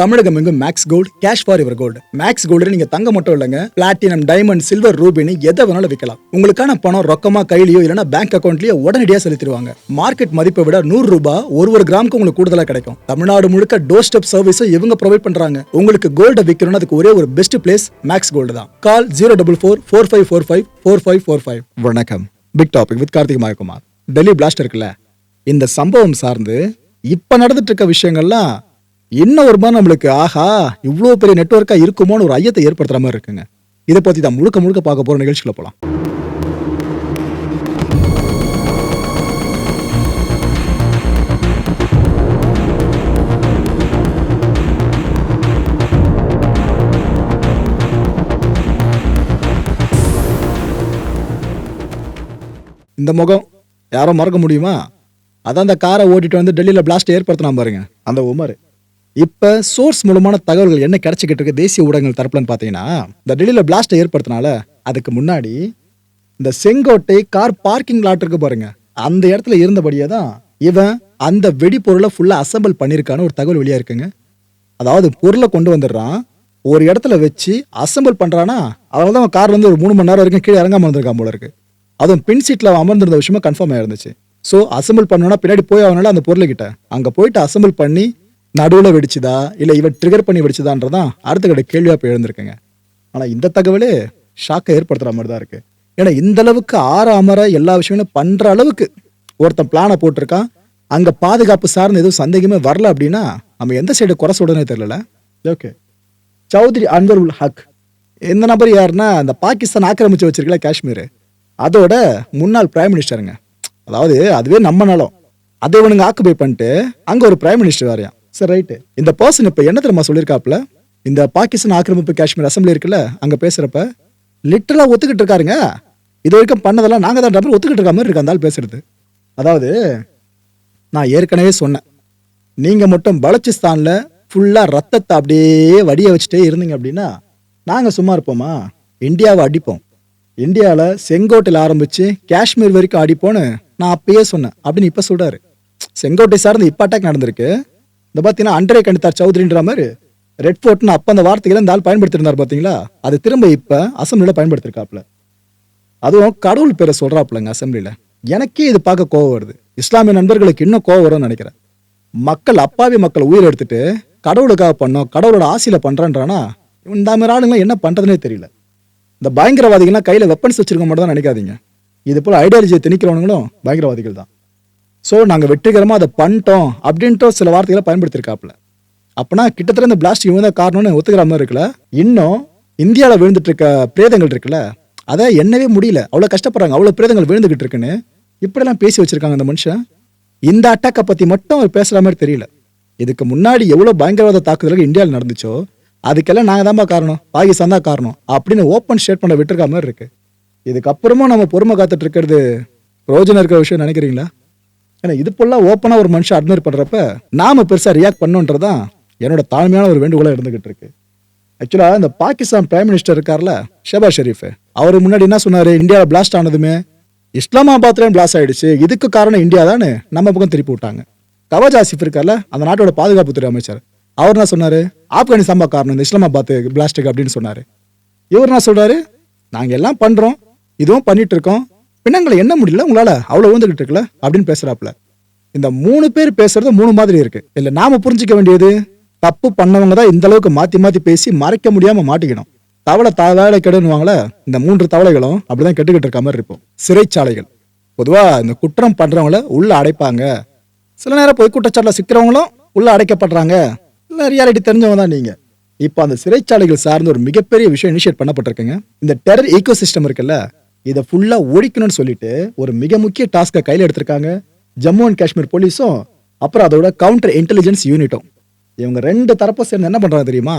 தமிழகம் எங்கும் Max Gold cash for your gold Max Gold நீங்க தங்க மட்டும் இல்லைங்க. பிளாட்டினம் டைமண்ட் சில்வர் ரூபினி எதை வேணாலும் விற்கலாம் உங்களுக்கான பணம் ரொக்கமா கையிலயோ இல்லைன்னா பேங்க் அக்கௌண்ட்லயோ உடனடியாக செலுத்திடுவாங்க. மார்க்கெட் மதிப்பை விட நூறு ரூபாய் ஒரு ஒரு கிராமுக்கு உங்களுக்கு கூடுதலா கிடைக்கும். தமிழ்நாடு முழுக்க டோர் ஸ்டெப் சர்வீஸும் இவங்க ப்ரொவைட் பண்றாங்க. உங்களுக்கு கோல்ட விற்கணும்னு அதுக்கு ஒரே ஒரு பெஸ்ட் பிளேஸ் மேக்ஸ் கோல்டு தான். Call zero double four four five four five four five four five வணக்கம். Big topic with Karthik Mayakumar. Delhi blast இருக்குல்ல. இந்த சம்பவம் சார்ந்து இப்ப நடந்துட்டு இருக்க விஷயங்கள்லாம் இன்னும் ஒரு மாதிரி நம்மளுக்கு? ஆஹா இவ்வளோ பெரிய நெட்ஒர்க்காக இருக்குமோன்னு ஒரு ஐயத்தை ஏற்படுத்துகிற மாதிரி இருக்குங்க. இதை பற்றி தான் முழுக்க முழுக்க பார்க்க போகிற நிகழ்ச்சியில் போலாம். இந்த முகம் யாரும் மறக்க முடியுமா? அதான் அந்த காரை ஓட்டிட்டு வந்து டெல்லியில் பிளாஸ்ட் ஏற்படுத்தினா பாருங்க. அந்த உமர். இப்போ சோர்ஸ் மூலமான தகவல்கள் என்ன கிடைச்சிக்கிட்டு இருக்கு? தேசிய ஊடகங்கள் தரப்புலன்னு பார்த்தீங்கன்னா இந்த டெல்லியில் பிளாஸ்ட்டை ஏற்படுத்தினால அதுக்கு முன்னாடி இந்த செங்கோட்டை கார் பார்க்கிங் லாட் இருக்கு பாருங்க. அந்த இடத்துல இருந்தபடியே தான் இவன் அந்த வெடிப்பொருளை ஃபுல்லாக அசெம்பிள் பண்ணியிருக்கான்னு ஒரு தகவல் வெளியாக இருக்குங்க. அதாவது பொருளை கொண்டு வந்துடுறான். ஒரு இடத்துல வச்சு அசெம்பிள் பண்ணுறானா அதனால தான் கார் வந்து ஒரு மூணு மணி நேரம் வரைக்கும் கீழே இறங்காம வந்திருக்கான் போல இருக்கு. அதுவும் பின் சீட்டில் அவன் அமர்ந்திருந்த விஷயமா கன்ஃபார்ம் ஆயிருந்துச்சு. ஸோ அசம்பிள் பண்ணோன்னா பின்னாடி போய் அவனால அந்த பொருளை கிட்ட போயிட்டு அசம்பிள் பண்ணி நடுவில் வெடிச்சுதா? இல்லை இவன் ட்ரிகர் பண்ணி வெடிச்சுதான்றதான் அடுத்த கட்ட கேள்வியாக போய் எழுந்திருக்குங்க. ஆனால் இந்த தகவலே ஷாக்கை ஏற்படுத்துகிற மாதிரி தான் இருக்குது ஏன்னா இந்த அளவுக்கு ஆற அமர எல்லா விஷயங்களும் பண்ணுற அளவுக்கு ஒருத்தன் பிளானை போட்டிருக்கான். அங்கே பாதுகாப்பு சார்ந்த எதுவும் சந்தேகமே வரல அப்படின்னா நம்ம எந்த சைடு குறை சொல்றதுனே தெரியல. ஓகே சௌத்ரி அன்வர் உல் ஹக். இந்த நபர் யாருன்னா அந்த பாகிஸ்தான் ஆக்கிரமிச்சு வச்சிருக்கல காஷ்மீர். அதோட முன்னாள் பிரைம் மினிஸ்டருங்க அதாவது அதுவே நம்ம நலம். அதை இவனுங்க ஆக்குபை பண்ணிட்டு அங்கே ஒரு பிரைம் மினிஸ்டர் வரையாம் சரி ரைட்டு இந்த பர்சன் இப்போ என்ன தெரியுமா சொல்லியிருக்காப்ல இந்த பாகிஸ்தான் ஆக்கிரமிப்பு காஷ்மீர் அசம்பிளி இருக்குல்ல அங்கே பேசுகிறப்ப லிட்டரலா ஒத்துக்கிட்டு இருக்காருங்க. இது வரைக்கும் பண்ணதெல்லாம் நாங்கள் தான் டபுள் ஒத்துக்கிட்டு இருக்க மாதிரி இருக்கு அந்த பேசுறது. அதாவது நான் ஏற்கனவே சொன்னேன். நீங்கள் மட்டும் பலச்சிஸ்தானில் ஃபுல்லாக ரத்தத்தை அப்படியே வடிய வச்சுட்டே இருந்தீங்க அப்படின்னா நாங்கள் சும்மா இருப்போமா? இந்தியாவை அடிப்போம். இந்தியாவில் செங்கோட்டையில் ஆரம்பித்து காஷ்மீர் வரைக்கும் அடிப்போன்னு நான் அப்பயே சொன்னேன். அப்படின்னு இப்போ சொல்கிறாரு செங்கோட்டை சார்ந்து இப்போ அட்டாக் நடந்திருக்கு. இந்த பார்த்தீங்கன்னா அண்டரே கணித்தார் சௌத்ரின்ற மாதிரி ரெட் ஃபோர்ட்னு அப்போ அந்த வார்த்தைகளை இந்த ஆள் பயன்படுத்தியிருந்தார் பார்த்தீங்களா அது திரும்ப இப்போ அசம்பிளியில் பயன்படுத்திருக்காப்புல. அதுவும் கடவுள் பேரை சொல்றாப்புலங்க அசம்பிளியில் எனக்கே இது பார்க்க கோவம் வருது. இஸ்லாமிய நண்பர்களுக்கு இன்னும் கோவம் வரும்னு நினைக்கிறேன். மக்கள் அப்பாவி மக்கள் உயிர் எடுத்துட்டு கடவுளுக்காக பண்ணோம் கடவுளோட ஆசையில பண்றான்றானா? இந்த மாதிரி ஆளுங்களாம் என்ன பண்றதுனே தெரியல. இந்த பயங்கரவாதிகள்லாம் கையில் வெப்பன்ஸ் வச்சிருக்க மட்டும் தான் நினைக்காதீங்க. இது போல் ஐடியாலஜியை திணிக்கிறவனுங்களும் பயங்கரவாதிகள் தான். ஸோ நாங்கள் வெற்றிகரமாக அதை பண்ணிட்டோம் அப்படின்ட்டு சில வார்த்தைகளை பயன்படுத்தியிருக்காப்புல. அப்போனா கிட்டத்தட்ட இந்த பிளாஸ்டிக் இவங்க தான் காரணம்னு ஒத்துக்கிற மாதிரி இருக்குல்ல? இன்னும் இந்தியாவில் விழுந்துட்டு இருக்க பிரேதங்கள் இருக்குல்ல? அதை என்னவே முடியல. அவ்வளோ கஷ்டப்படுறாங்க. அவ்வளோ பிரேதங்கள் விழுந்துகிட்டு இருக்குன்னு இப்படிலாம் பேசி வச்சுருக்காங்க அந்த மனுஷன். இந்த அட்டாக்கை பற்றி மட்டும் அவர் பேசுகிற மாதிரி தெரியல. இதுக்கு முன்னாடி எவ்வளோ பயங்கரவாத தாக்குதல்கள் இந்தியாவில் நடந்துச்சோ அதுக்கெல்லாம் நாங்கள் தான்ப்பா காரணம். பாகிஸ்தான் தான் காரணம். அப்படின்னு ஓப்பன் ஸ்டேட் பண்ண விட்டுருக்க மாதிரி இருக்குது இதுக்கப்புறமும் நம்ம பொறுமை காத்துட்டு இருக்கிறது இருக்கிற விஷயம் நினைக்கிறீங்களா? ஏன்னா இது போல ஓப்பனாக ஒரு மனுஷன் அட்மைர் பண்ணுறப்ப நாம பெருசாக ரியாக்ட் பண்ணுன்றதான் என்னோட தாழ்மையான ஒரு வேண்டுகோளாக இருந்துகிட்டு இருக்கு. ஆக்சுவலாக இந்த பாகிஸ்தான் பிரைம் மினிஸ்டர் இருக்கார்ல ஷெபாஸ் ஷெரீஃப். அவர் முன்னாடி என்ன சொன்னார்? இந்தியாவில் பிளாஸ்ட் ஆனதுமே. இஸ்லாமாபாத்லேயும் பிளாஸ்ட் ஆயிடுச்சு. இதுக்கு காரணம் இந்தியா தானே நம்ம பக்கம் திருப்பி விட்டாங்க. கவாஜ் ஆசிஃப் இருக்கார்ல அந்த நாட்டோட பாதுகாப்புத்துறை அமைச்சர். அவர் என்ன சொன்னார்? ஆப்கானிஸ்தான் தான் காரணம் இந்த இஸ்லாமாபாத் பிளாஸ்டிக் அப்படின்னு சொன்னார். இவர் என்ன சொல்றாரு? நாங்க எல்லாம் பண்றோம். இதுவும் பண்ணிட்டு இருக்கோம். பின்னங்களை என்ன முடியல உங்களால் அவ்வளோ விழுந்துகிட்டு இருக்குல்ல அப்படின்னு பேசுறாப்புல. இந்த மூணு பேர் பேசுறது மூணு மாதிரி இருக்கு. இல்ல நாம புரிஞ்சுக்க வேண்டியது தப்பு பண்ணவங்க தான் இந்த அளவுக்கு மாத்தி மாத்தி பேசி மறைக்க முடியாம மாட்டிக்கணும். தவளை தவளை கெடுன்னுவாங்களே இந்த மூன்று தவளைகளும் அப்படிதான் கெட்டுக்கிட்டு இருக்க மாதிரி இருக்கும். சிறைச்சாலைகள். பொதுவா இந்த குற்றம் பண்றவங்கள உள்ள அடைப்பாங்க. சில நேரம் பொய் குற்றச்சாட்டில் சிக்கிறவங்களும் உள்ள அடைக்கப்படுறாங்க. இல்ல ரியாலிட்டி தெரிஞ்சவங்க தான் நீங்க. இப்போ அந்த சிறைச்சாலைகள் சார்ந்த ஒரு மிகப்பெரிய விஷயம் இனிஷியேட் பண்ணப்பட்டிருக்குங்க. இந்த டெரர் ஈகோ சிஸ்டம் இருக்குல்ல இதை ஃபுல்லாக ஒழிக்கணும்னு சொல்லிட்டு ஒரு மிக முக்கிய டாஸ்கை கையில் எடுத்திருக்காங்க. ஜம்மு அண்ட் காஷ்மீர் போலீஸும் அப்புறம் அதோட கவுண்டர் இன்டெலிஜென்ஸ் யூனிட்டும் இவங்க ரெண்டு தரப்பை சேர்ந்து என்ன பண்ணுறாங்க தெரியுமா?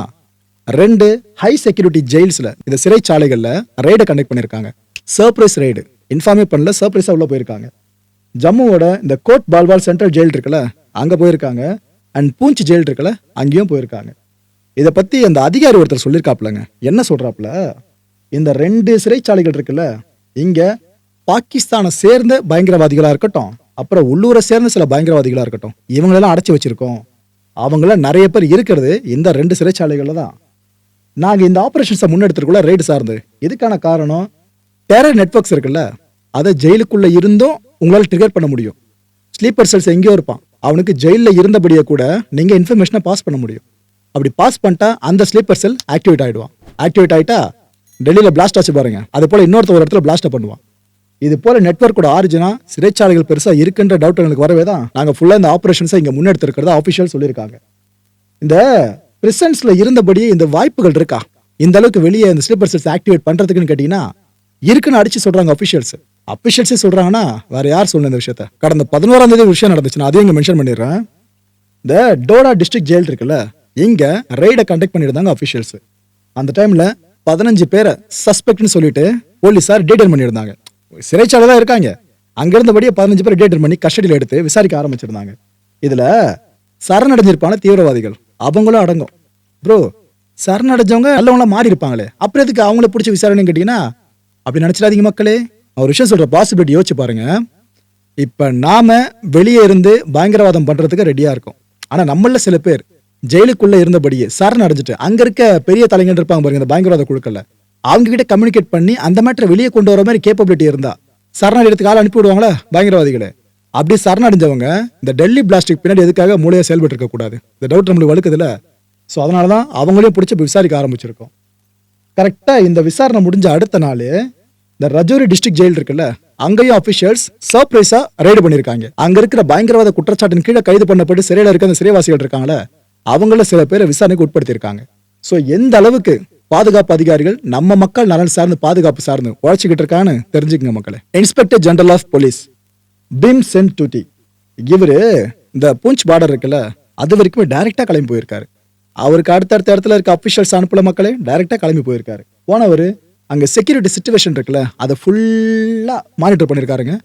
ரெண்டு ஹை செக்யூரிட்டி ஜெயில்ஸில் இந்த சிறைச்சாலைகளில் ரெய்டை கண்டக்ட் பண்ணியிருக்காங்க சர்ப்ரைஸ் ரெய்டு இன்ஃபார்மே பண்ணல சர்ப்ரைஸாக உள்ளே போயிருக்காங்க. ஜம்முவோட இந்த கோட் பால்வால் சென்ட்ரல் ஜெயில் இருக்குல்ல அங்கே போயிருக்காங்க. அண்ட் பூஞ்ச் ஜெயில் இருக்குல்ல அங்கேயும் போயிருக்காங்க. இதை பற்றி அந்த அதிகாரி ஒருத்தர் சொல்லியிருக்காப்லங்க என்ன சொல்கிறாப்புல இந்த ரெண்டு சிறைச்சாலைகள் இருக்குல்ல இங்க பாகிஸ்தானை சேர்ந்த பயங்கரவாதிகளா இருக்கட்டும் அப்புறம் உள்ளூரை சேர்ந்த சில பயங்கரவாதிகளா இருக்கட்டும் இவங்களெல்லாம் அடைச்சி வச்சிருக்கோம். அவங்கள நிறைய பேர் இருக்கிறது இந்த ரெண்டு சிறைச்சாலைகள்ல தான். நாங்கள் இந்த ஆபரேஷன்ஸை முன்னெடுத்துருக்குள்ள ரைடு சார்ந்து. இதுக்கான காரணம்? டெரர் நெட்வொர்க்ஸ் இருக்குல்ல அதை ஜெயிலுக்குள்ள இருந்தும் உங்களால் ட்ரிகர் பண்ண முடியும். ஸ்லீப்பர் செல்ஸ் எங்கேயோ இருப்பான். அவனுக்கு ஜெயிலில் இருந்தபடியே கூட நீங்கள் இன்ஃபர்மேஷனை பாஸ் பண்ண முடியும். அப்படி பாஸ் பண்ணிட்டா அந்த ஸ்லீப்பர் செல் ஆக்டிவேட் ஆகிடுவான் ஆக்டிவேட் ஆகிட்டா டெல்லியில் பிளாஸ்ட் ஆச்சு பாருங்க. அது போல இன்னொருத்த ஒரு இடத்துல பிளாஸ்ட் பண்ணுவான். இது போல நெட்வொர்க்கோட ஆரிஜினா சிறைச்சாலைகள் பெருசா இருக்குன்ற டவுட் எங்களுக்கு வரவே தான் நாங்கள் ஃபுல்லாக இந்த ஆப்ரேஷன்ஸை இங்கே முன்னெடுத்திருக்கிறதா ஆஃபிஷியல் சொல்லியிருக்காங்க. இந்த பிரிசன்ஸ்ல இருந்தபடியே இந்த வாய்ப்புகள் இருக்கா? இந்த அளவுக்கு வெளியே இந்த ஸ்லீப்பர் செல்ஸ் ஆக்டிவேட் பண்ணுறதுக்குன்னு கேட்டீங்கன்னா இருக்குன்னு அடிச்சு சொல்றாங்க அஃபிஷியல்ஸ் அஃபிஷியல்ஸே சொல்றாங்கன்னா வேற யார் சொல்லணும் இந்த விஷயத்த? கடந்த பதினோராம் தேதி விஷயம் நடந்துச்சு நான் அதையும் இங்கே மென்ஷன் பண்ணிடுறேன். இந்த டோடா டிஸ்ட்ரிக்ட் ஜெயில் இருக்குல்ல இங்கே ரெய்டை கண்டக்ட் பண்ணியிருந்தாங்க அஃபிஷியல்ஸ் அந்த டைமில் பதினஞ்சு பேரை சஸ்பெக்ட்னு சொல்லிட்டு போலீஸார் டீடைல் பண்ணியிருந்தாங்க. சிறைச்சாலை தான் இருக்காங்க. அங்கிருந்தபடியே பதினஞ்சு பேர் டீடைல் பண்ணி கஸ்டடியில் எடுத்து விசாரிக்க ஆரம்பிச்சிருந்தாங்க. இதில் சரணடைஞ்சிருப்பான தீவிரவாதிகள். அவங்களும் அடங்கும். ப்ரோ சரணடைஞ்சவங்க நல்லவங்களாம் மாறி இருப்பாங்களே அப்புறம் எதுக்கு அவங்கள பிடிச்ச விசாரணைன்னு கேட்டிங்கன்னா அப்படி நினச்சிடாதீங்க மக்களே. அவர் ஒரு விஷயம் சொல்கிற பாசிபிலிட்டி யோசிச்சு பாருங்க. இப்போ நாம் வெளியே இருந்து பயங்கரவாதம் பண்ணுறதுக்கு ரெடியாக இருக்கோம். ஆனால் நம்மளில் சில பேர் ஜெயிலுக்குள்ளே இருந்தபடியே சரண் அடைஞ்சிட்டு அங்கே இருக்க பெரிய தலைங்கன்னு இருப்பாங்க பாருங்க இந்த பயங்கரவாத குழுக்கள்ல. அவங்க கிட்ட கம்யூனிகேட் பண்ணி அந்த மேட்டரை வெளியே கொண்டு வர மாதிரி கேப்பபிலிட்டி இருந்தா எடுத்து ஆள் அனுப்பி விடுவாங்களா பயங்கரவாதிகளை? அப்படி சரணடைஞ்சவங்க இந்த டெல்லி பிளாஸ்டிக் பின்னாடி எதுக்காக மூளையா செயல்பட்டு இருக்கக்கூடாது இந்த டவுட் நம்மளுக்கு வலுக்குதுல ஸோ அதனால தான் அவங்களையும் பிடிச்சி விசாரிக்க ஆரம்பிச்சிருக்கோம். கரெக்டாக இந்த விசாரணை முடிஞ்ச அடுத்த நாள் இந்த ரஜோரி டிஸ்ட்ரிக்ட் ஜெயில் இருக்குல்ல அங்கேயும் அஃபிஷியல்ஸ் சர்ப்ரைஸா ரைடு பண்ணியிருக்காங்க அங்க இருக்கிற பயங்கரவாத குற்றச்சாட்டின் கீழே கைது பண்ணப்பட்டு சிறையில் இருக்க அந்த சிறைவாசிகள் இருக்காங்களே அவங்கள சில பேரை விசாரணைக்கு உட்படுத்தியிருக்காங்க. ஸோ எந்த அளவுக்கு பாதுகாப்பு அதிகாரிகள் நம்ம மக்கள் நலன் சார்ந்து பாதுகாப்பு சார்ந்து உழைச்சிக்கிட்டு இருக்கான்னு தெரிஞ்சுக்கங்க மக்களை. Inspector general of police Bhim Sen duty இவரு இந்த பூஞ்ச் பார்டர் இருக்குல்ல அது வரைக்குமே டைரெக்டாக கிளம்பி போயிருக்காரு. அவருக்கு அடுத்தடுத்த இடத்துல இருக்க அஃபிஷியல்ஸ் அனுப்பல மக்களே டைரெக்டாக கிளம்பி போயிருக்காரு. போனவர் அங்கே செக்யூரிட்டி சுச்சுவேஷன் இருக்குல்ல அதை ஃபுல்லாக மானிட்டர் பண்ணியிருக்காருங்க.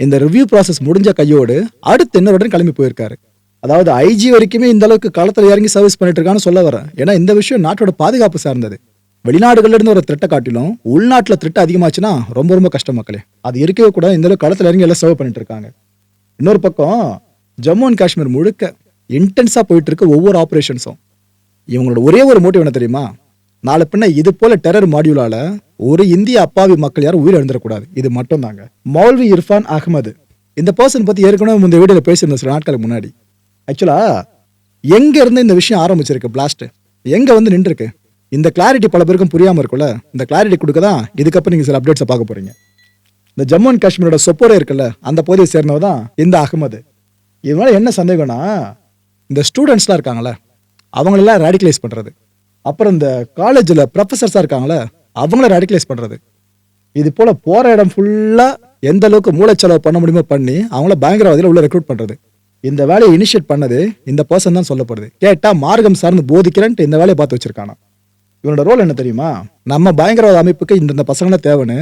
இந்த ரிவ்யூ ப்ராசஸ் முடிஞ்ச கையோடு அடுத்து இன்னொரு கிளம்பி போயிருக்காரு. அதாவது ஐஜி வரைக்குமே இந்த அளவுக்கு களத்தில் இறங்கி சர்வீஸ் பண்ணிட்டு இருக்கான்னு சொல்ல வரேன். ஏன்னா இந்த விஷயம் நாட்டோட பாதுகாப்பு சார்ந்தது. வெளிநாடுகள்ல இருந்து ஒரு த்ரெட்டை காட்டிலும் உள்நாட்டில் த்ரெட் அதிகமாச்சுன்னா ரொம்ப ரொம்ப கஷ்டம் மக்களே. அது இருக்கவே கூட இந்த அளவுக்கு களத்தில் இறங்கி எல்லாம் சர்வ் பண்ணிட்டு இருக்காங்க இன்னொரு பக்கம் ஜம்மு அண்ட் காஷ்மீர் முழுக்க இன்டென்ஸாக போயிட்டு இருக்க ஒவ்வொரு ஆப்ரேஷன்ஸும் இவங்களோட ஒரே ஒரு மோட்டிவ் என்ன தெரியுமா? நாளை பின்ன இது போல டெரர் மாடியூலால ஒரு இந்திய அப்பாவி மக்கள் யாரும் உயிர் எழுந்துடக்கூடாது இது மட்டும் தாங்க மௌல்வி இர்ஃபான் அகமது இந்த பர்சன் பத்தி ஏற்கனவே இந்த வீடியோல பேசியிருந்தேன் சில நாட்களுக்கு முன்னாடி. ஆக்சுவலா எங்கே இருந்து இந்த விஷயம் ஆரம்பிச்சிருக்கு பிளாஸ்ட் எங்கே வந்து நின்றுருக்கு? இந்த கிளாரிட்டி பல பேருக்கும் புரியாமல் இருக்குல்ல இந்த கிளாரிட்டி கொடுக்க தான் இதுக்கப்புறம் நீங்கள் சில அப்டேட்ஸை பார்க்க போகிறீங்க இந்த ஜம்மு அண்ட் காஷ்மீரோட சொப்போரே இருக்குல்ல அந்த பகுதியை சேர்ந்தவர் தான் இந்த அகமது. இதனால என்ன சந்தேகம்னா இந்த ஸ்டூடெண்ட்ஸ்லாம் இருக்காங்களே அவங்களெல்லாம் ரேடிகலைஸ் பண்ணுறது அப்புறம் இந்த காலேஜில் ப்ரொஃபஸர்ஸாக இருக்காங்களே அவங்கள ரேடிகலைஸ் பண்ணுறது இது போல் போகிற இடம் ஃபுல்லாக எந்த அளவுக்கு மூளைச்செலவு பண்ண முடியுமோ பண்ணி அவங்கள பயங்கரவாதியில் உள்ள ரெக்ரூட் பண்ணுறது இந்த வேலையை இனிஷியேட் பண்ணது இந்த பர்சன் தான் சொல்லப்படுது. கேட்டா மார்க்கம் சார்ந்து போதிக்கிறேன்ட்டு இந்த வேலையை பார்த்து வச்சிருக்கானா? இவனோட ரோல் என்ன தெரியுமா? நம்ம பயங்கரவாத அமைப்புக்கு இந்தந்த பசங்களை தேவைன்னு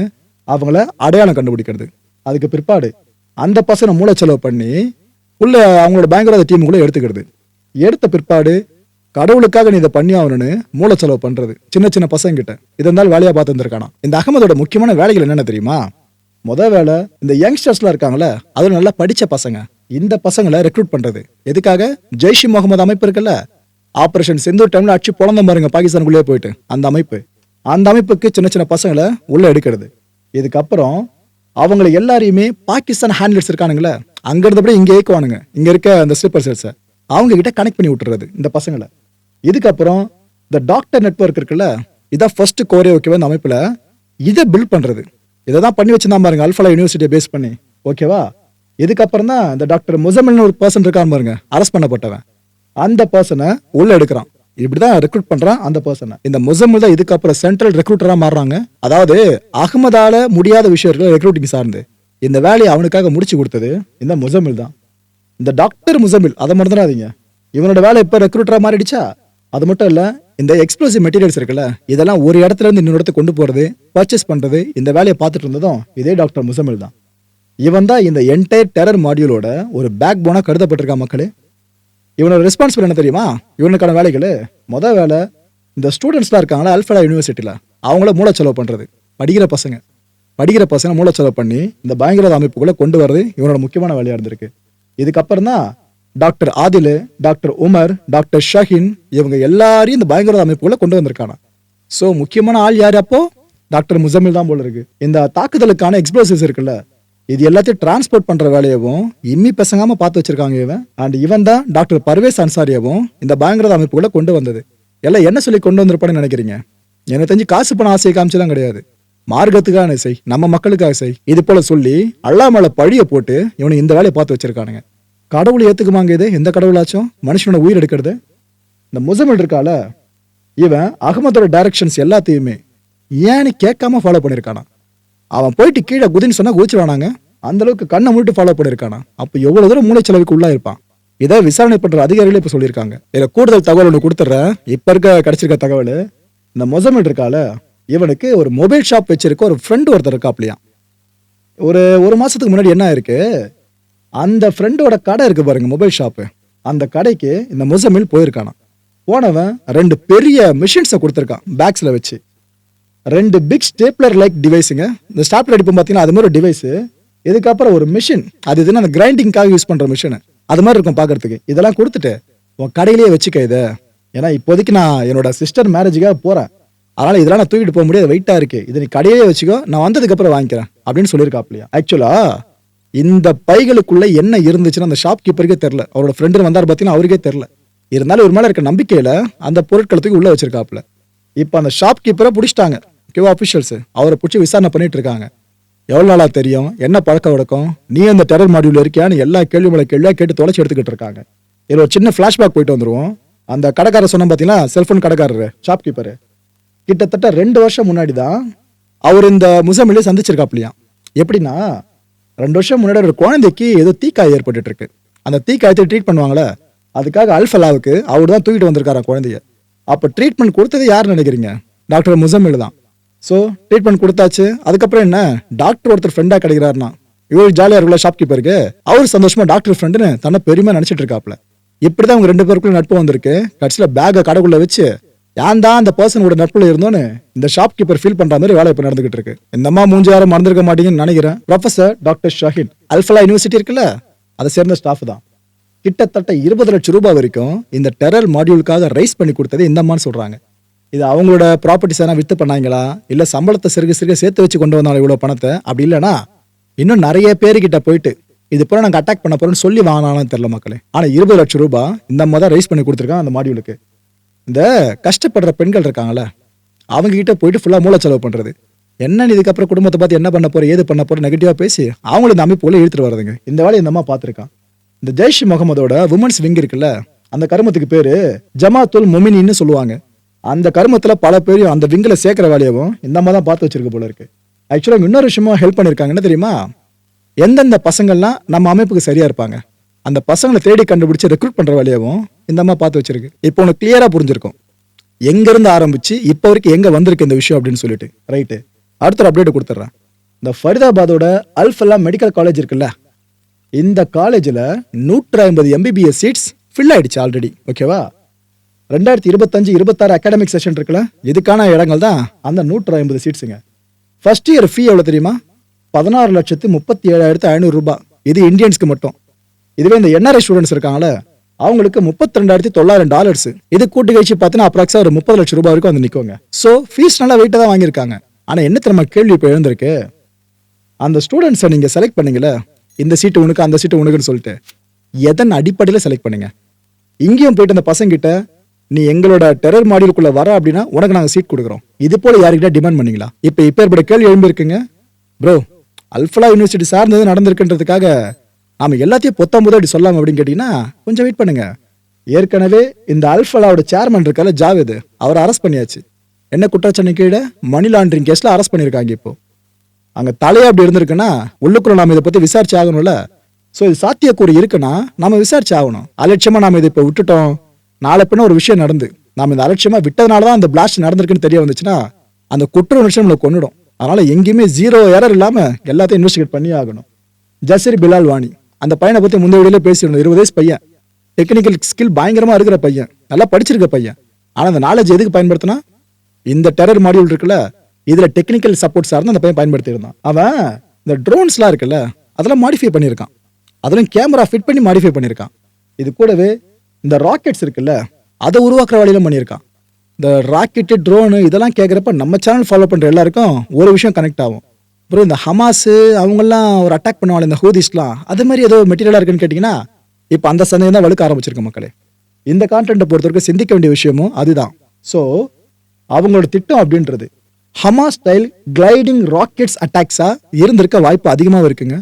அவங்கள அடையாளம் கண்டுபிடிக்கிறது. அதுக்கு பிற்பாடு அந்த பசனை மூளை செலவு பண்ணி உள்ள அவங்களோட பயங்கரவாத டீமுக்குள்ள எடுத்துக்கிறது. எடுத்த பிற்பாடு கடவுளுக்காக நீ இதை பண்ணி ஆகணும்னு மூளைச்செலவு பண்றது. சின்ன சின்ன பசங்க கிட்ட இதனால வேலையா பார்த்து வந்திருக்கானா? இந்த அகமதோட முக்கியமான வேலைகள் என்னென்ன தெரியுமா? முத வேலை இந்த யங்ஸ்டர்ஸ்லாம் இருக்காங்களே அதுல நல்லா படிச்ச பசங்க. இந்த பசங்களை ரெக்ரூட் பண்றது. எதுக்காக? ஜெய்ஷ் முகமது அமைப்பு இருக்குல்ல? ஆபரேஷன் செந்தூர் டைம்ல அடிச்சு பொழந்த பாருங்க பாகிஸ்தானுக்குள்ளே போயிட்டு. அந்த அமைப்பு. அந்த அமைப்புக்கு சின்ன சின்ன பசங்களை உள்ள எடுக்கிறது. இதுக்கப்புறம் அவங்களை எல்லாரையுமே பாகிஸ்தான் ஹேண்ட்லர்ஸ் இருக்கானுங்களே அங்க இருந்தபடி இங்க ஏக்குவானுங்க இங்க இருக்க அந்த ஸ்லீப்பர் செல்ஸை அவங்க கிட்ட கனெக்ட் பண்ணி விட்டுறது இந்த பசங்களை. இதுக்கப்புறம் இந்த டாக்டர் நெட்வொர்க் இருக்குல்ல இதான் ஃபர்ஸ்ட் கோரே ஓகேவா இந்த அமைப்புல. இதை பில்ட் பண்றது. இதை தான் பண்ணி வச்சிருந்தா பாருங்க அல்ஃபலா யூனிவர்சிட்டியை பேஸ் பண்ணி. ஓகேவா இதுக்கப்புறம் தான் இந்த டாக்டர் முசமில்னு ஒரு பர்சன் இருக்கான் பாருங்க. அரெஸ்ட் பண்ணப்பட்டவன். அந்த பர்சனை உள்ள எடுக்கிறான். இப்படிதான் ரெக்ரூட் பண்றான் அந்த பர்சனை இந்த முசமில் தான் இதுக்கப்புறம் சென்ட்ரல் ரெக்ரூட்டரா மாறுறாங்க. அதாவது அகமதால முடியாத விஷயம் ரெக்ரூட்டிங் சார்ந்து. இந்த வேலையை அவனுக்காக முடிச்சு கொடுத்தது இந்த முசமில் தான். இந்த டாக்டர் முசமில் அதை மறந்துடாதீங்க இவனோட வேலை இப்போ ரெக்ரூட்டரா மாறிடுச்சா? அது மட்டும் இல்ல இந்த எக்ஸ்ப்ளோசிவ் மெட்டீரியல்ஸ் இருக்குல்ல இதெல்லாம் ஒரு இடத்துல இருந்து இன்னொரு இடத்துக்கு கொண்டு போறது பர்ச்சேஸ் பண்றது இந்த வேலையை பார்த்துட்டு இருந்ததும் இதே டாக்டர் முசமில் தான். இவன் தான் இந்த என்டையர் டெரர் மாடியூலோட ஒரு பேக் போனாக கருதப்பட்டிருக்கா மக்களே. இவனோட ரெஸ்பான்சிபிள் என்ன தெரியுமா? இவனுக்கான வேலைகள். மொதல் வேலை இந்த ஸ்டூடெண்ட்ஸ்லாம் இருக்காங்களா அல்ஃபடா யூனிவர்சிட்டியில் அவங்கள மூளைச்செலவு பண்ணுறது படிக்கிற பசங்க. படிக்கிற பசங்க செலவு பண்ணி இந்த பயங்கரவாத அமைப்புக்குள்ளே கொண்டு வரது இவனோட முக்கியமான வேலையாக இருந்திருக்கு. இதுக்கப்புறம் தான் doctor Adil doctor Umar doctor Shaheen இவங்க எல்லாரையும் இந்த பயங்கரவாத அமைப்புகளை கொண்டு வந்திருக்காங்க. ஸோ முக்கியமான ஆள் யார் அப்போ? டாக்டர் முசமில் தான் போல இருக்கு. இந்த தாக்குதலுக்கான எக்ஸ்ப்ளோசிவ்ஸ் இருக்குல்ல இது எல்லாத்தையும் டிரான்ஸ்போர்ட் பண்ற வேலையவும் இம்மி பசங்காம பார்த்து வச்சிருக்காங்க இவன். அண்ட் இவன் தான் டாக்டர் பர்வேஸ் அன்சாரியாவும் இந்த பயங்கரவாத அமைப்புக்குள்ள கொண்டு வந்தது. எல்லாம் என்ன சொல்லி கொண்டு வந்திருப்பான்னு நினைக்கிறீங்க? எனக்கு தெரிஞ்சு காசு பணம் ஆசையை காமிச்செல்லாம் கிடையாது. மார்க்கத்துக்கான இசை நம்ம மக்களுக்காக செய் இது போல சொல்லி அல்லாமல பழிய போட்டு இவனை இந்த வேலையை பார்த்து வச்சிருக்கானுங்க. கடவுள் ஏத்துக்குமாங்க இது? எந்த கடவுளாச்சும்? மனுஷனோட உயிர் எடுக்கிறது? இந்த முசமில் இருக்கால இவன் அகமதோட டைரக்ஷன்ஸ் எல்லாத்தையுமே ஏன்னு கேட்காம ஃபாலோ பண்ணியிருக்கானா அவன் போயிட்டு கீழே குதின்னு சொன்னா குதிச்சிருவானாங்க அந்த அளவுக்கு கண்ணை மூட்டு ஃபாலோ பண்ணியிருக்கானா. அப்போ எவ்வளவு தூரம் மூளைச்சலவுக்கு உள்ளா இருப்பான்? இதை விசாரணை பண்ற அதிகாரிகளே இப்ப சொல்லியிருக்காங்க. இதில் கூடுதல் தகவல் ஒன்று கொடுத்துட்றேன். இப்ப இருக்க கிடைச்சிருக்க தகவல் இந்த மொசமிட் இருக்கால இவனுக்கு ஒரு மொபைல் ஷாப் வச்சிருக்க ஒரு ஃப்ரெண்டு ஒருத்தர் இருக்காப்லையா? ஒரு ஒரு மாசத்துக்கு முன்னாடி என்ன இருக்கு அந்த ஃப்ரெண்டோட கடை இருக்கு பாருங்க மொபைல் ஷாப்பு அந்த கடைக்கு இந்த முசமில் போயிருக்கானா போனவன் ரெண்டு பெரிய மிஷின்ஸை கொடுத்துருக்கான் பேக்ஸில் வச்சு. ரெண்டு பிக் ஸ்டேப்லர் லைக் டிவைஸுங்க இந்த ஸ்டாப்லர் அடிப்போம் பார்த்தீங்கன்னா அது மாதிரி ஒரு டிவைஸு இதுக்கப்புறம் ஒரு மிஷின் அது இதுன்னு அந்த கிரைண்டிங்காக யூஸ் பண்ணுற மிஷினு அது மாதிரி இருக்கும் பார்க்கறதுக்கு இதெல்லாம் கொடுத்துட்டு உன் கடையிலேயே வச்சுக்க இதை. ஏன்னா இப்போதைக்கு நான் என்னோட சிஸ்டர் மேரேஜுக்காக போகிறேன் அதனால் இதெல்லாம் நான் தூக்கிட்டு போக முடியாது. வெயிட்டாக இருக்குது இதை நீ கடையிலே வச்சுக்கோ. நான் வந்ததுக்கப்புறம் வாங்கிக்கிறேன். அப்படின்னு சொல்லியிருக்காப்லையா? ஆக்சுவலா இந்த பைகளுக்குள்ளே என்ன இருந்துச்சுன்னு அந்த ஷாப் கீப்பருக்கே தெரில அவரோட ஃப்ரெண்டு வந்தார் பார்த்தீங்கன்னா அவருக்கே தெரில இருந்தாலும் ஒரு மேலே இருக்க நம்பிக்கையில் அந்த பொருட்களத்துக்கு உள்ளே வச்சிருக்காப்புல இப்போ அந்த ஷாப் கீப்பரை பிடிச்சிட்டாங்க. கியூ அஃபிஷியல்ஸ் அவரை பிடிச்சி விசாரணை பண்ணிட்டு இருக்காங்க. எவ்வளோ நாளாக தெரியும்? என்ன பழக்க வழக்கம்? நீ அந்த டெரர் மாடியூல் இருக்கியான்னு எல்லா கேள்வி மேலே கேள்வியாக கேட்டு தொலைச்சி எடுத்துக்கிட்டு இருக்காங்க. இதில் ஒரு சின்ன ஃப்ளாஷ்பேக் போயிட்டு வந்துருவோம். அந்த கடைக்காரர் சொன்ன பார்த்தீங்கன்னா செல்ஃபோன் கடைக்காரரு ஷாப் கீப்பரு கிட்டத்தட்ட ரெண்டு வருஷம் முன்னாடி தான் அவர் இந்த முசமிலே சந்திச்சிருக்காப்லையா? எப்படின்னா ரெண்டு வருஷம் முன்னாடி ஒரு குழந்தைக்கு ஏதோ தீக்காய் ஏற்பட்டு இருக்கு அந்த தீக்காயத்தை ட்ரீட் பண்ணுவாங்களே அதுக்காக அல்ஃபலாவுக்கு அவர் தான் தூக்கிட்டு வந்திருக்காராம் குழந்தைய. அப்போ ட்ரீட்மெண்ட் கொடுத்தது யார் நினைக்கிறீங்க? டாக்டர் முசமில் தான். ஸோ ட்ரீட்மெண்ட் கொடுத்தாச்சு. அதுக்கப்புறம் என்ன? டாக்டர் ஒருத்தர் ஃப்ரெண்டாக கிடைக்கிறாருனா இவர் ஜாலியாக இருக்குல்ல ஷாப் கீப்பருக்கு அவர் சந்தோஷமா டாக்டர் ஃப்ரெண்டுன்னு தன்னை பெருமையா நினச்சிட்டு இருக்காப்ல இப்படி தான் அவங்க ரெண்டு பேருக்குள்ள நட்பு வந்திருக்கு. கடைசியில் பேக்கை கடைக்குள்ள வச்சு ஏன் தான் அந்த பர்சனோட நட்புல இருந்தோன்னு இந்த ஷாப் கீப்பர் ஃபீல் பண்ற மாதிரி வேலை இப்போ நடந்துகிட்டு இருக்கு. இந்த அம்மா மூஞ்சி யாரும் மறந்துருக்க மாட்டீங்கன்னு நினைக்கிறேன். Professor doctor Shaheen Alfalah university இருக்குல்ல அதை சேர்ந்த ஸ்டாஃப் தான். கிட்டத்தட்ட இருபது லட்சம் ரூபாய் வரைக்கும் இந்த டெரர் மாடியூலுக்காக ரைஸ் பண்ணி கொடுத்தது இந்த அம்மான்னு சொல்றாங்க. இது அவங்களோட ப்ராப்பர்ட்டிஸ் எதனா வித்து பண்ணாங்களா? இல்லை சம்பளத்தை சிறுக சிறுக சேர்த்து வச்சு கொண்டு வந்தாலும் இவ்வளோ பணத்தை? அப்படி இல்லைன்னா இன்னும் நிறைய பேர்கிட்ட போயிட்டு இது போல நாங்கள் அட்டாக் பண்ண போறோம்னு சொல்லி வாங்கினாலும் தெரியல மக்களே. ஆனால் இருபது லட்சம் ரூபாய் இந்த அம்மா தான் ரைஸ் பண்ணி கொடுத்துருக்காங்க அந்த மாடியூலுக்கு. இந்த கஷ்டப்படுற பெண்கள் இருக்காங்கல்ல அவங்க கிட்ட போயிட்டு ஃபுல்லாக மூளை செலவு பண்ணுறது என்ன இதுக்கப்புறம் குடும்பத்தை பார்த்து என்ன பண்ண போற ஏது பண்ண போற நெகட்டிவாக பேசி அவங்களும் இந்த அமைப்புக்குள்ள இழுத்துட்டு வரதுங்க இந்த வேலையை இந்த அம்மா பார்த்துருக்கான். இந்த ஜெய்ஷ் முகமதோட உமன்ஸ் விங் இருக்குல்ல அந்த கருமத்துக்கு பேரு ஜமாத்துல் முமினின்னு சொல்லுவாங்க. அந்த கருமத்தில் பல பேரையும் அந்த விங்கில் சேர்க்குற வேலையவும் இந்த மாதிரி தான் பார்த்து வச்சிருக்க போல இருக்கு. ஆக்சுவலாக இன்னொரு விஷயமும் ஹெல்ப் பண்ணியிருக்காங்க. என்ன தெரியுமா? எந்தெந்த பசங்கள்லாம் நம்ம அமைப்புக்கு சரியா இருப்பாங்க. அந்த பசங்களை தேடி கண்டுபிடிச்சு ரெக்ரூட் பண்ணுற வேலையாகவும் இந்த அம்மா பார்த்து வச்சிருக்கு. இப்போ உனக்கு கிளியராக புரிஞ்சிருக்கும். எங்கேருந்து ஆரம்பிச்சு இப்போ வரைக்கும் எங்கே வந்திருக்கு இந்த விஷயம் அப்படின்னு சொல்லிட்டு. ரைட்டு அடுத்த அப்டேட் கொடுத்துட்றேன். இந்த ஃபரிதாபாதோட அல்ஃபல்லா மெடிக்கல் காலேஜ் இருக்குல்ல? இந்த காலேஜில் நூற்று ஐம்பது எம்பிபிஎஸ் சீட்ஸ் ஃபில் ஆயிடுச்சு ஆல்ரெடி ஓகேவா ரெண்டாயிரத்தி இருபத்தஞ்சு இருபத்தாறு அகாடமிக் செஷன் இருக்குல்ல? இதுக்கான இடங்கள் தான் அந்த நூற்று ஐம்பது சீட்ஸுங்க ஃபர்ஸ்ட் இயர் ஃபீ எவ்வளோ தெரியுமா? பதினாறு லட்சத்து முப்பத்தி ஏழாயிரத்து ஐநூறுரூபா இது இந்தியன்ஸ்க்கு மட்டும். இதுவே இந்த என்ஆர்ஐ ஸ்டூடெண்ட்ஸ் இருக்காங்களே அவங்களுக்கு முப்பத்தி ரெண்டாயிரத்தி தொள்ளாயிரம் டாலர்ஸ் இது கூட்டு கழிச்சு பார்த்தீங்கன்னா அப்ராக்ஸா ஒரு முப்பது லட்சம் ரூபாய் வரைக்கும் வந்து நிற்குங்க ஸோ ஃபீஸ் நல்லா வெயிட்டாக தான் வாங்கியிருக்காங்க. ஆனால் என்ன திறமை கேள்வி இப்போ எழுந்திருக்கு? அந்த ஸ்டூடெண்ட்ஸை நீங்கள் செலக்ட் பண்ணீங்களே இந்த சீட்டு உனக்கு அந்த சீட்டு உனக்குன்னு சொல்லிட்டு எதன் அடிப்படையில் செலக்ட் பண்ணுங்க? இங்கேயும் போயிட்டு அந்த பசங்கிட்ட நீ எங்களோட டெரர் மாடியூலுக்குள்ள வர அப்படின்னா உனக்கு நாங்கள் சீட் கொடுக்குறோம். இது போல யாருக்கிட்ட டிமாண்ட் பண்ணீங்களா? இப்போ இப்போ ஏற்பட கேள்வி எழும்பிருக்குங்க ப்ரோ அல்ஃபலா யூனிவர்சிட்டி சார்ந்தது நடந்திருக்குன்றதுக்காக நாம எல்லாத்தையும் பொத்தாம் போது அப்படி சொல்லாம அப்படின்னு கேட்டீங்கன்னா கொஞ்சம் வெயிட் பண்ணுங்க. ஏற்கனவே இந்த அல்ஃபலாவோட சேர்மன் இருக்கால ஜாவேது அவரை அரெஸ்ட் பண்ணியாச்சு. என்ன குற்றச்சாட்டு கீழே? மணி லாண்டரிங் கேஸ்ல அரெஸ்ட் பண்ணியிருக்காங்க இப்போ. அங்க தலையா அப்படி இருந்திருக்குன்னா உள்ளுக்குள்ள நாம இதை பத்தி விசாரிச்சு ஆகணும்ல. ஸோ இது சாத்தியக்கூறு இருக்குன்னா நாம விசாரிச்சு ஆகணும். அலட்சியமா நாம இதை இப்போ விட்டுட்டோம். நாளை பின்ன ஒரு விஷயம் நடந்து. நாம் இந்த அலட்சியமாக விட்டதுனால தான் அந்த பிளாஸ்ட் நடந்திருக்குன்னு தெரிய வந்துச்சுன்னா அந்த குற்ற உணர்ச்சி நம்மளை கொண்டுடும் அதனால் எங்கேயுமே ஜீரோ எரர் இல்லாமல் எல்லாத்தையும் இன்வெஸ்டிகேட் பண்ணி ஆகணும். ஜசிர் பிலால் வாணி அந்த பையனை பற்றி முந்தைய வீடியோல பேசியிருந்தோம். இருபது வயசு பையன். டெக்னிக்கல் ஸ்கில் பயங்கரமாக இருக்கிற பையன். நல்லா படிச்சிருக்க பையன். ஆனால் அந்த நாலேஜ் எதுக்கு பயன்படுத்தினா இந்த டெரர் மாடியூல் இருக்குல்ல இதில் டெக்னிக்கல் சப்போர்ட் சார்ந்து அந்த பையன் பயன்படுத்தியிருந்தான். அவன் இந்த ட்ரோன்ஸ்லாம் இருக்குல்ல அதெல்லாம் மாடிஃபை பண்ணியிருக்கான். அதெல்லாம் கேமரா ஃபிட் பண்ணி மாடிஃபை பண்ணியிருக்கான். இது கூடவே இந்த ராக்கெட்ஸ் இருக்குல்ல அதை உருவாக்குற வழியிலும் பண்ணியிருக்கான். இந்த ராக்கெட்டு ட்ரோனு இதெல்லாம் கேட்குறப்ப நம்ம சேனல் ஃபாலோ பண்ணுற எல்லாருக்கும் ஒரு விஷயம் கனெக்ட் ஆகும். அப்புறம் இந்த ஹமாஸு அவங்கெல்லாம் ஒரு அட்டாக் பண்ணுவாங்க இந்த ஹூதிஸ்லாம் அது மாதிரி ஏதோ மெட்டீரியலாக இருக்குன்னு கேட்டிங்கன்னா இப்போ அந்த சந்தேகம் தான் வலுக்க ஆரம்பிச்சிருக்க மக்களே. இந்த கான்டென்ட்டை பொறுத்த வரைக்கும் சிந்திக்க வேண்டிய விஷயமும் அதுதான். ஸோ அவங்களோட திட்டம் அப்படின்றது ஹமா ஸ்டைல் கிளைடிங் ராக்கெட்ஸ் அட்டாக்ஸாக இருந்திருக்க வாய்ப்பு அதிகமாக இருக்குங்க.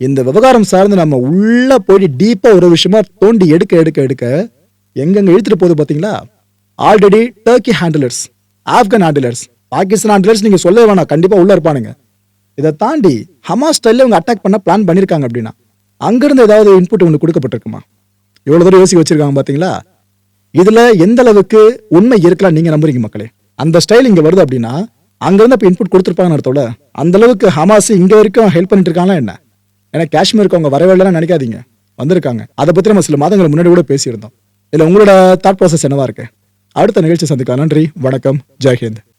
இந்த விவகாரம் சார்ந்து நம்ம உள்ள போய் டீப்பா ஒரு விஷயமா தோண்டி எடுக்க எடுக்க எடுக்க எங்கெங்க இழுத்துட்டு போகுது பாத்தீங்களா? Already Turkey handlers Afghan handlers Pakistan handlers நீங்க சொல்லவே வேணாம் கண்டிப்பா உள்ள இருப்பானுங்க. இதை தாண்டி ஹமா ஸ்டைலில் இவங்க அட்டாக் பண்ண பிளான் பண்ணிருக்காங்க அப்படின்னா அங்கிருந்து ஏதாவது இன்புட் உங்களுக்கு கொடுக்கப்பட்டிருக்குமா? இவ்வளவு தூரம் யோசிக்க வச்சிருக்காங்க பாத்தீங்களா? இதுல எந்த அளவுக்கு உண்மை இருக்கலாம் நீங்க நம்புறீங்க மக்களே? அந்த ஸ்டைல் இங்க வருது அப்படின்னா அங்கிருந்து அப்ப இன்புட் கொடுத்துருப்பாங்கன்னு அர்த்தம்ல? அந்த அளவுக்கு ஹமாஸ் இங்க வரைக்கும் ஹெல்ப் பண்ணிட்டு இருக்காங்களா என்ன? ஏன்னா காஷ்மீருக்கு அவங்க வரவே நினைக்காதீங்க. வந்திருக்காங்க. அதை பற்றி நம்ம சில மாதங்கள் முன்னாடி கூட பேசியிருந்தோம். இல்லை உங்களோட தாட் ப்ராசஸ் என்னவா இருக்கு? அடுத்த நிகழ்ச்சி சந்திக்கலாம். நன்றி. வணக்கம். ஜெய்ஹிந்த்